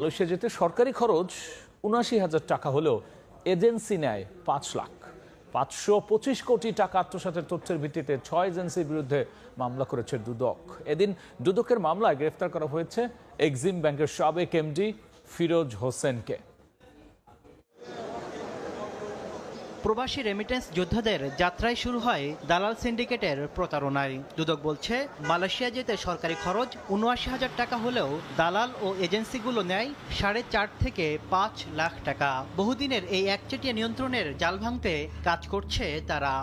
Malaysia যেতে সরকারি খরচ উনাশি হাজার টাকা হলেও এজেন্সি নেয় পাঁচ লাখ। পাঁচশো পঁচিশ কোটি টাকা আত্মসাতের তথ্যের ভিত্তিতে ছয় এজেন্সির বিরুদ্ধে মামলা করেছে দুদক। এদিন দুদকের মামলায় গ্রেফতার করা হয়েছে এক্সিম ব্যাংকের সাবেক এমডি ফিরোজ হোসেনকে। প্রবাসী রেমিটেন্স যোদ্ধাদের যাত্রায় শুরু হয় দালাল সিন্ডিকেটের প্রতারণায়। দুদক বলছে, মালয়েশিয়া যেতে সরকারি খরচ উনআশি হাজার টাকা হলেও দালাল ও এজেন্সিগুলো নেয় সাড়ে চার থেকে পাঁচ লাখ টাকা। বহুদিনের এই একচেটিয়া নিয়ন্ত্রণের জাল ভাঙতে কাজ করছে তারা।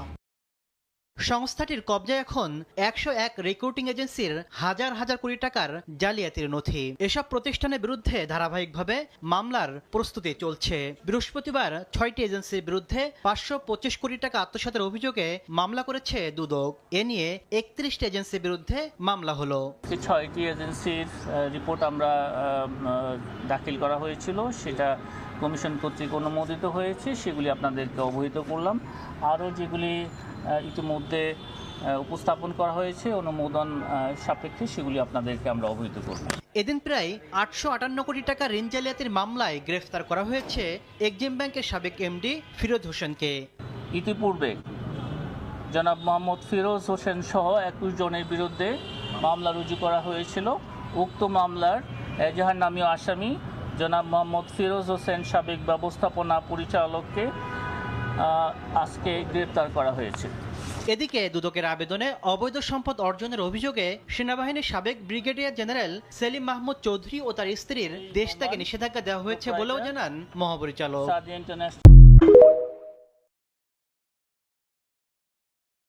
সংস্থাটির কবজায় এখন একশো এক রিক্রুটিং এজেন্সির হাজার হাজার কোটি টাকার জালিয়াতির নথি। এসব প্রতিষ্ঠানের বিরুদ্ধে ধারাবাহিকভাবে মামলার প্রস্তুতি চলছে। বৃহস্পতিবার ছয়টি এজেন্সির বিরুদ্ধে পাঁচশো পঁচিশ কোটি টাকা আত্মসাতের অভিযোগে মামলা করেছে দুদক। এ নিয়ে একত্রিশটি এজেন্সির বিরুদ্ধে মামলা হলো। ছয়টি এজেন্সির রিপোর্ট আমরা দাখিল করা হয়েছিল। সেটা কমিশন কর্তৃক অনুমোদিত হয়েছে সেগুলি আপনাদেরকে অবহিত করলাম। আরও যেগুলি ইতিমধ্যে উপস্থাপন করা হয়েছে অনুমোদন সাপেক্ষে সেগুলি আপনাদেরকে আমরা অবহিত করব এদিন প্রায় আটশো আটান্ন কোটি টাকা ঋণ জালিয়াতির মামলায় গ্রেফতার করা হয়েছে এক্সিম ব্যাংকের সাবেক এমডি ফিরোজ হোসেনকে। ইতিপূর্বে জনাব মোহাম্মদ ফিরোজ হোসেন সহ একুশ জনের বিরুদ্ধে মামলা রুজু করা হয়েছিল। উক্ত মামলার এজাহার নামীয় আসামি জনাব মোহাম্মদ ফিরোজ হোসেন সাবেক ব্যবস্থাপনা পরিচালককে আজকে গ্রেপ্তার করা হয়েছে। এদিকে দুদকের আবেদনে অবৈধ সম্পদ অর্জনের অভিযোগে সেনাবাহিনীর সাবেক ব্রিগেডিয়ার জেনারেল সেলিম মাহমুদ চৌধুরী ও তার স্ত্রীর দেশ থেকে নিষেধাজ্ঞা দেওয়া হয়েছে বলেও জানান মহাপরিচালক।